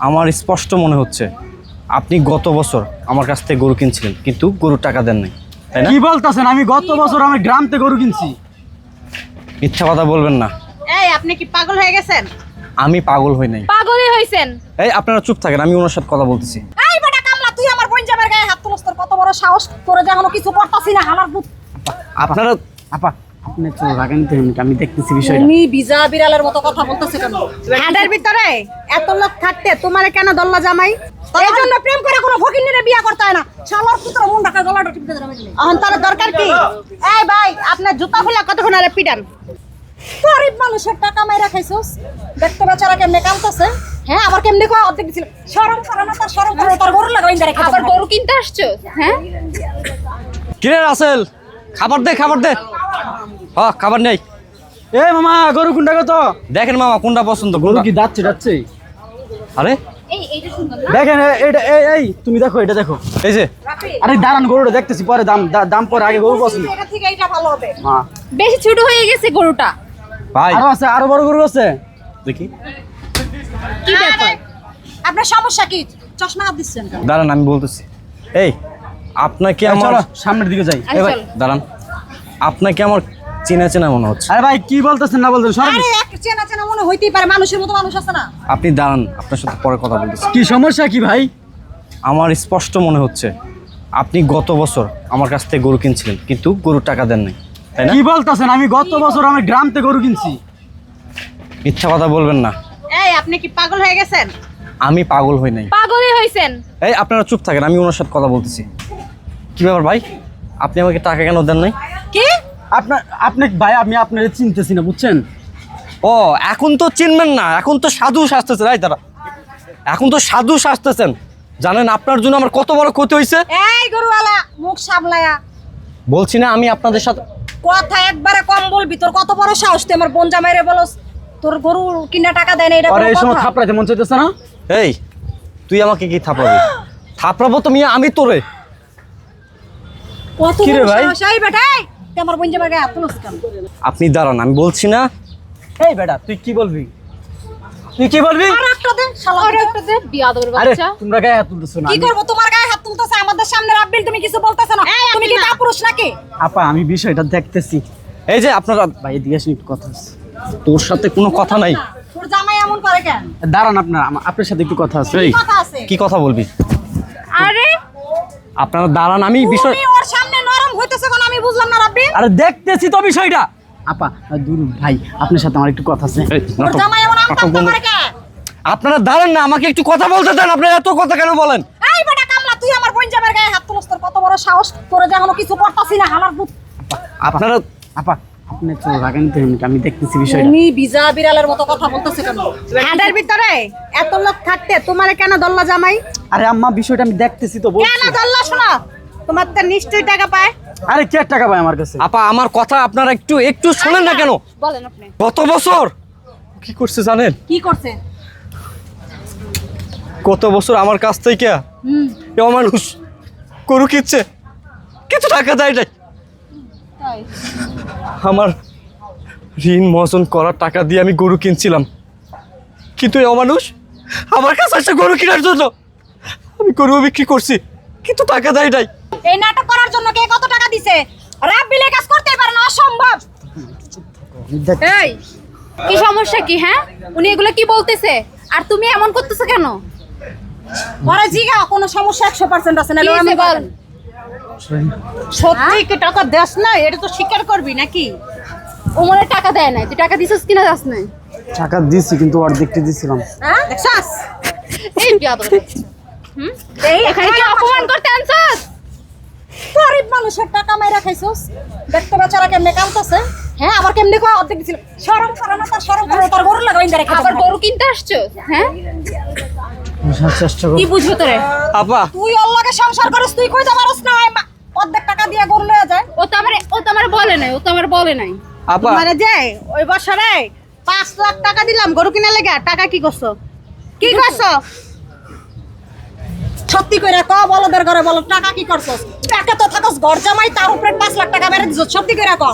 আমার স্পষ্ট মনে হচ্ছে আপনি গত বছর আমার কাছ থেকে গরু কিনছিলেন কিন্তু গরুর টাকা দেন নাই তাই না? কি বলতেছেন? আমি গত বছর আমি গ্রাম থেকে গরু কিনছি। মিথ্যা কথা বলবেন না। এই আপনি কি পাগল হয়ে গেছেন? আমি পাগল হই নাই। পাগলই হয়েছেন এই আপনারা চুপ থাকেন আমি ওনার সাথে কথা বলতেছি। এই বেটা কামলা তুই আমার বোন জামার গায়ে হাত তুলস তোর কত বড় সাহস? তোর যেমন কিছু করতাছি না হালার আপনারা আপা আপনি তো এমনি, আমি দেখতেছি বিষয়টা। তুমি বিজা বিড়ালের মতো কথা বলতেছে কেন? হাডের ভিতরে এত লোক থাকতে তোমারে কেন দল্লা জামাই? এই জন্য প্রেম করে কোনো ফকিন্নিরে বিয়া করতে হয় না। শালার পুত্র মন ঢাকা গলাটা টিপতে ধরে এখন তার দরকার কি? এই ভাই আপনার জুতা খুলে কতক্ষণ আরে পিটান? গরিব মানুষের টাকা মাইরা খাইছস? দেখতে বেচারা কেমনে কামতেছে হ্যাঁ আবার কেমনে কয় অর্ধেক দিছিল। শরম করে না তার শরম করে তার গরু লাগাই ইন্দারে আবার গরু কিনতে আসছো? হ্যাঁ? কিরে রাসেল খাবার দে খাবার দে। খাবার নেই। এ মামা গরু কোনটা কত দেখেন মামা কোনটা পছন্দ গরু কি যাচ্ছে যাচ্ছে? আরে? দেখেন এটা এই এই তুমি দেখো এটা দেখো। এই যে। আরে দাঁড়ান গরুটা দেখতেছি পরে দাম দাম পরে আগে গরু পছন্দ। এটা থেকে এইটা ভালো হবে। বেশি ছোট হয়ে গেছে গরুটা। ভাই। আরও আছে আরও বড় গরু আছে? দেখি। কি ব্যাপার? আপনার সমস্যা কি? চশমা হাত দিচ্ছেন কেন? দাঁড়ান আমি বলতেছি। এই আপনাকে আমার সামনের দিকে যাই। দাঁড়ান। আপনাকে আমার চেনা চেনা মনে হচ্ছে। আরে ভাই কি বলতেছেন না বলতেছেন? সরেন আরে এক চেনা চেনা মনে হইতেই পারে মানুষের মতো মানুষ আছে না। আপনি দাঁড়ান আপনার সাথে পরে কথা বলতেছি। কি সমস্যা কি ভাই? আমার স্পষ্ট মনে হচ্ছে আপনি গত বছর আমার কাছ থেকে গরু কিনছিলেন কিন্তু গরুর টাকা দেন নাই তাই না? কি বলতেছেন? আমি গত বছর আমি গ্রাম থেকে গরু কিনছি। মিথ্যা কথা বলবেন না। এই আপনি কি পাগল হয়ে গেছেন? আমি পাগল হই নাই। পাগলই হয়েছেন এই আপনারা চুপ থাকেন আমি ওনার সাথে কথা বলতেছি। কি ব্যাপার ভাই? আপনি আমাকে টাকা কেন দেন নাই? কি? আপনার আপনি ভাই আমি আপনার চিনতেছি না বুঝছেন? ও এখন তো চিনবেন না এখন তো সাধু সাজতেছেন এই তারা এখন তো সাধু সাজতেছেন জানেন আপনার জন্য আমার কত বড় ক্ষতি হয়েছে? এই গরুওয়ালা মুখ সামলায়া। বলছি না আমি আপনাদের সাথে কথা একবারে কম বলবি তোর কত বড় সাহস তুই আমার বোন জামাইরে বলস তোর গরু কিনা টাকা দেয় না এটা আর এই সময় কথা? থাপড়াইতে মন চাইতেছে না? এই তুই আমাকে কি থাপড়াবি? থাপড়াবো তো মিয়া আমি তোরে। কত বড় ভাই? সাহস এই বেটাই তুই আমার বোন গায়ে আপনি দাঁড়ান আমি বলছি না। এই বেটা তুই কি বলবি? তুই কি বলবি? আর একটা দে শালা। আর একটা দে বিয়াদর আরে বাচ্চা। তোমরা গায়ে হাত তুলতেছো না কি করব? তোমার গায়ে হাত তুলতেছে আমাদের সামনে রাব্বিল তুমি কিছু বলতেছ না। তুমি কি কাপুরুষ নাকি? আপা আমি বিষয়টা দেখতেছি। এই যে আপনারা ভাই এদিকে আসেন একটু কথা আছে। তোর সাথে কোনো কথা নাই। তোর জামাই এমন করে কেন? দাঁড়ান আপনার আপনার সাথে একটু কথা আছে। কি কথা আছে? কি কথা বলবি? আরে। আপনারা দাঁড়ান আমি বিষয় তুমি ওর সামনে নরম হইতেছে কোন আমি বুঝলাম না রাব্বিল আরে দেখতেছি তো বিষয়টা। আপা দূর ভাই আপনার সাথে আমার একটু কথা আছে। আপনারা দাঁড়ান না আমাকে একটু কথা বলতে দেন আপনারা এত কথা কেন বলেন? এই বেটা কামলা তুই আমার বোন জামাইর গায়ে হাত তুলস তোর কত বড় সাহস? তোর যেমন কিছু করতাছি না হালার বুত আপনারা আপা আপনি তো রাখেন তো আমি দেখতেছি বিষয়টা। তুমি বিজা বিড়ালের মতো কথা বলতেছে কেন? হাডের ভিতরে এত লোক থাকতে তোমারে কেন দল্লা জামাই? আরে আম্মা বিষয়টা আমি দেখতেছি তো বলছি। কেন দল্লা শোনা? তোমার তো নিশ্চয়ই টাকা পায়। আরে কে টাকা ভাই আমার কাছে। আপা আমার কথা আপনারা একটু একটু শোনেন না কেন? বলেন আপনি। গত বছর কি করছে জানেন? কি করছে? গত বছর আমার কাছ থেকে হুম। এ মানুষ গরু কিনছে। কিছু টাকা দেয় নাই। তাই? আমার ঋণ মোচন করার টাকা দিয়ে আমি গরু কিনছিলাম। কিন্তু এ মানুষ আমার কাছে আসছে গরু কেনার জন্য আমি গরু বিক্রি করছি কিন্তু টাকা দেয় নাই। এই নাটক জন্য কে কত টাকা দিছে? রাব্বিলে কাজ করতে পারে না অসম্ভব। এই কি সমস্যা কি হ্যাঁ? উনি এগুলো কি বলতেছে? আর তুমি এমন করতেছো কেন? পরে জিগা কোনো সমস্যা একশো পার্সেন্ট আছে না কি হয়েছে বল? সত্যি কি টাকা দেস না এটা তো স্বীকার করবি নাকি? ও মনে টাকা দেয় নাই। তুই টাকা দিছিস কিনা যাস নাই? টাকা দিছি কিন্তু অর্ধেকটি দিছিলাম। হ্যাঁ? দেখছাস? এই বিয়াদর বাচ্চা। হুম? এই এখানে কি অপমান করতে আনছস? গরিব মানুষের টাকা মাইরা খাইছস? দেখতে বেচারা কেমনে কামতাছে হ্যাঁ আবার কেমনে কয়? অর্ধেক দিছিল। শরম করে না তার শরম করে তার গরু লাগাই ইন্দারে আবার গরু কিনতে আসছো? হ্যাঁ? কি বুঝব তোরে? আপা। তুই ওর লগে সংসার করিস তুই কইতে পারস না অর্ধেক টাকা দিয়ে গরু লয়ে যায়। ও তো আমার ও তো আমার বলে নাই ও তো আমার বলে নাই। আপা। মানে যে ওই বছরে পাঁচ লাখ টাকা দিলাম গরু কিনা লেগে টাকা কি করছ? কি করছ? সত্যি করে ক বলদের ঘরে বলো টাকা কি করছস? টাকা তো থাকস ঘর জামাই তার উপরে পাঁচ লাখ টাকা মেরে দিছ সত্যি করে ক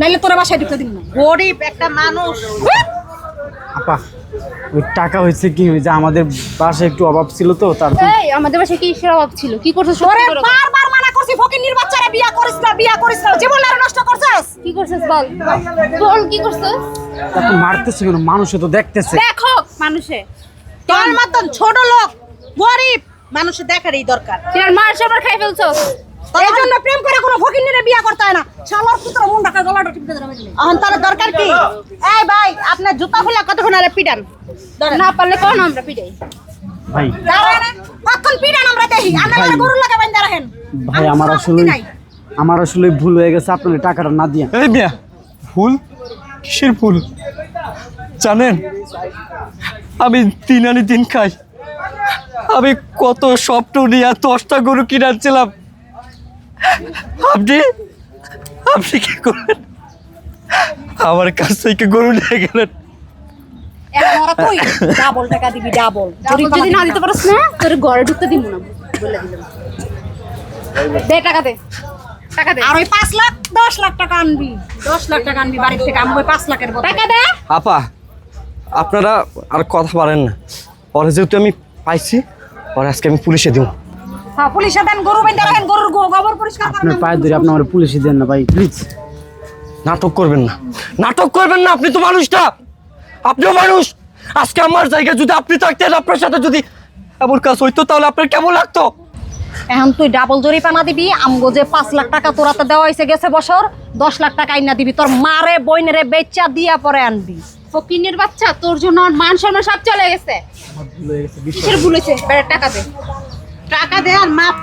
নাইলে তোর বাসায় ঢুকতে দিন না। গরিব একটা মানুষ। আপা ওই টাকা হয়েছে কি? যে আমাদের বাসায় একটু অভাব ছিল তো তার এই আমাদের বাসায় কি ঈশ্বর অভাব ছিল? কি করছ বল। বারবার মানা করছি ফকিন্নির বাচ্চারা বিয়া করিস না বিয়া করিস না জীবন আর নষ্ট করছস? কি করছিস বল? বল কি করছিস? এত মারতেছে কেন? মানুষে তো দেখতেছে। দেখো মানুষে। তোর মতন ছোট লোক গরিব মানুষের দেখারই দরকার। তুই আর মার সাবার খাই ফেলছো? এই জন্য প্রেম করে কোনো ফকিন্নিরে বিয়া করতে হয় না। শালার পুত্র মন ঢাকা গলাটা টিপতে ধরে এখন তার দরকার কি? এই ভাই আপনার জুতা খুলে কতক্ষণ আরে পিটান? না পারলে কোন আমরা পিটাই? ভাই। দাঁড়ান না। কতক্ষণ পিটান আমরা দেখি? ভাই। গরুর লাগা বাইন্দা রাখেন। ভাই আমার আসলে আমার আসলে ভুল হয়ে গেছে আপনাদের টাকাটা না দিয়া। এই মিয়া ভুল? কিসের ভুল? জানেন আমি তিন আনি দিন খাই। আমি কত স্বপ্ন নিয়ে দশটা গরু কিনাচ্ছিলাম আপনি? আপনি কি করলেন আমার কাছ থেকে গরু নিয়ে গেলেন। এখন ওরা তুই ডাবল টাকা দিবি ডাবল যদি যদি না দিতে পারছ না তোর ঘরে ঢুকতে দিব না বলে দিলাম। দে টাকা দে। টাকা দে। আর ওই পাঁচ লাখ দশ লাখ টাকা আনবি। দশ লাখ টাকা আনবি বাড়ির থেকে আমি ওই পাঁচ লাখের টাকা দে। আপা আপনারা আর কথা পারেন না। পরে যেহেতু আমি পাইছি পরে আজকে আমি পুলিশে দিব। হ্যাঁ পুলিশে দেন গরু বাইন্দা রাখেন গরুর গোবর পরিষ্কার করেন আপনার পায়ে ধরে আপনি আমার পুলিশে দেন না ভাই প্লিজ নাটক করবেন না। নাটক করবেন না আপনি তো মানুষটা। আপনিও মানুষ। আজকে আমার জায়গায় যদি আপনি থাকতেন আপনার সাথে যদি এমন কাজ হইতো তাহলে আপনার কেমন লাগতো? এখন তুই ডাবল জরিপানা দিবি আমগো যে পাঁচ লাখ টাকা তোরাতে দেওয়া হয়েছে গেছে বছর দশ লাখ টাকা আইনা দিবি তোর মারে বইনেরে বেচা দিয়া পরে আনবি। ফকিনের বাচ্চা তোর জন্য মান সম্মান সব চলে গেছে। কিসের ভুল হয়েছে? টাকা দে। টাকা দে আর মাপ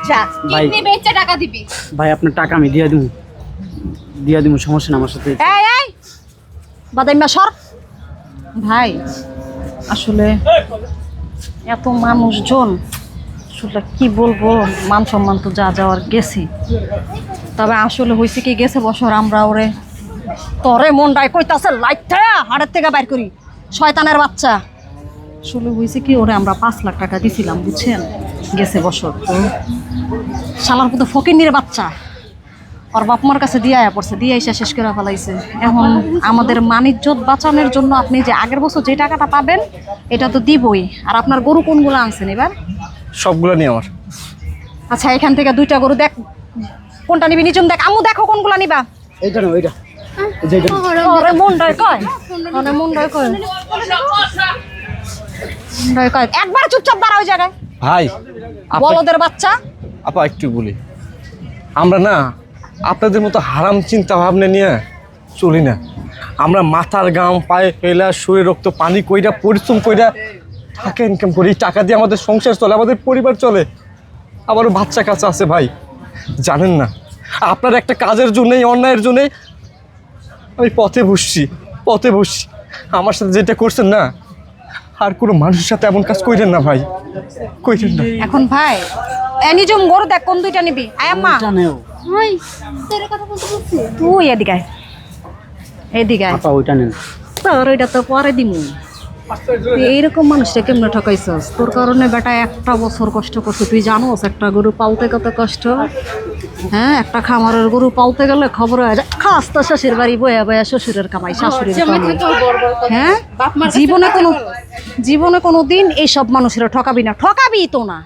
ভাই কিডনি বেচে টাকা দিবি। ভাই আপনার টাকা আমি দিয়া দিব দিয়া দিব সমস্যা না আমার সাথে। এই এই! বাদাইমা সর ভাই আসলে এত মানুষজন আসলে কি বলব? মান সম্মান তো যা যাওয়ার গেছি। তবে আসলে হয়েছে কি গেছে বছর আমরা ওরে তরে মনটাই কইতাছে লাইটটা হাড়ের থেকে বাইর করি। শয়তানের বাচ্চা। আসলে হয়েছে কি ওরে আমরা পাঁচ লাখ টাকা দিছিলাম বুঝছেন? গেছে বছর। তো শালার মতো ফকিন্নির বাচ্চা। ওর বাপ মার কাছে দিয়ে আয়া পড়ছে দিয়ে এসে শেষ করে ফেলাইছে। এখন আমাদের মানিজ্যত বাঁচানোর জন্য আপনি যে আগের বছর যে টাকাটা পাবেন এটা তো দিবই। আর আপনার গরু কোনগুলো আনছেন এবার? সবগুলো নিয়ে আমার। আচ্ছা এখান থেকে দুইটা গরু দেখ। কোনটা নিবি নিচুন দেখ। আমু দেখো কোনগুলো নিবা। এইটা না ওইটা একবার চুপচাপ দাঁড়া ওই জায়গায়। ভাই বলদের বাচ্চা। আপা একটু বলি। আমরা না আপনাদের মতো হারাম চিন্তা ভাবনা নিয়ে চলি না। আমরা মাথার গাম পায়ে ফেলা শরীর রক্ত পানি কইরা পরিশ্রম কইরা টাকা ইনকাম করি। টাকা দিয়ে আমাদের সংসার চলে আমাদের পরিবার চলে। আবারও বাচ্চা কাছে আছে ভাই। জানেন না? আপনার একটা কাজের জন্যই অন্যায়ের জন্যই আমি পথে বসছি পথে বসছি। আমার সাথে যেটা করছেন না আর কোনো মানুষের সাথে এমন কাজ কইরেন না ভাই। কইরেন না। এখন ভাই এ নিজম গরু দেখ কোন দুইটা নিবি? এইটা নেও। ওই তোর কথা বলতে বলছি? তুই এদিকে আয়। এদিকে আয়। ওইটা নেন। তোর ওইটা তো পরে দিমু। তুই এইরকম মানুষটা কেমনে ঠকাইছস? তোর কারণে বেটা একটা বছর কষ্ট করছে। তুই জানোস একটা গরু পালতে কত কষ্ট? হ্যাঁ একটা খামারের গরু পালতে গেলে খবর হয়ে যায় খাস তো শ্বশুর বাড়ি বয়া বয়া শ্বশুরের কামাই শাশুড়ির হ্যাঁ? মার কাছে জীবনে কোনো জীবনে কোনো দিন এইসব মানুষেরা ঠকাবি না। ঠকাবি তো না।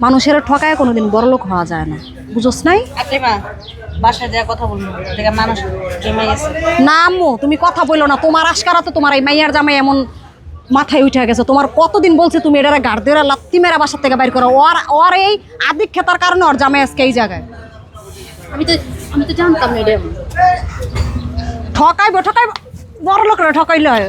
মানুষেরা ঠকায় কোনোদিন বড়লোক হওয়া যায় না। বুঝোস নাই? আকলিমা বাসায় যা কথা বলব। মানুষ না আম্মু তুমি কথা বলল না। তোমার আশকারা তো তোমার এই মাইয়ার জামাই এমন মাথায় উঠে গেছে। তোমার কতদিন বলছে তুমি এটারে গাড় দিয়ে লাত্তি মেরা বাসার থেকে বাইর করো? ওর ওর এই আদিক খেতার কারণে ওর জামাই আজকে এই জায়গায়। আমি তো আমি তো জানতাম না এটা। ঠকাইবো ঠকাইবো। বড় লোকেরা ঠকাইলে হয়।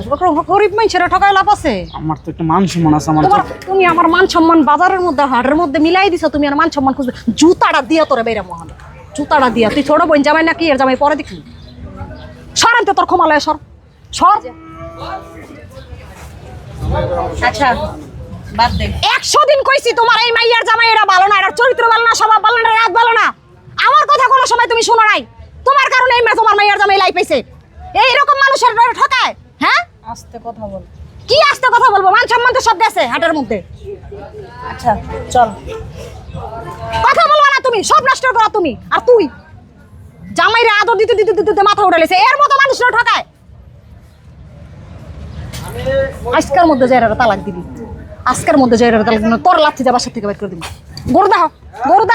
গরিব মানুষেরা ঠকাই লাভ আছে। আমার তো একটা মান সম্মান আছে আমার তুমি আমার মান সম্মান বাজারের মধ্যে হাটের মধ্যে মিলাই দিছো তুমি আর মান সম্মান খুঁজবে। জুতাটা দিয়া তোরে বেরা মহান। জুতাটা দিয়া। তুই ছোট বোন জামাই না কি এর জামাই পরে দেখলি সরান্তে তোর ক্ষমালয় সর। সর। আচ্ছা বাদ দে। একশো দিন কইছি তোমার এই মাইয়ার জামাই এটা ভালো না এটার চরিত্র ভালো না স্বভাব ভালো না রাত ভালো না। আমার কথা কোনো সময় তুমি শোনো নাই। তোমার কারণে এই মা- তোমার মাইয়ার জামাই লাই পাইছে। এই এরকম মানুষের ঠকায় হ্যাঁ? আস্তে কথা বল। কি আসতে কথা বলব? মান সম্মান তো সব গেছে হাটের মধ্যে। আচ্ছা চল। কথা বলবা না তুমি সব নষ্ট করা তুমি। আর তুই জামাইরে আদর দিতে দিতে দিতে মাথা উঠালেছে এর মতো মানুষরা ঠকায়। আজকের মধ্যে জায়গাটা তালাক দিবি, আজকের মধ্যে জায়গাটা তালাক দিবি, তোর লাথি যা বাসা থেকে বের করে দিবি। গরু দেহ গরু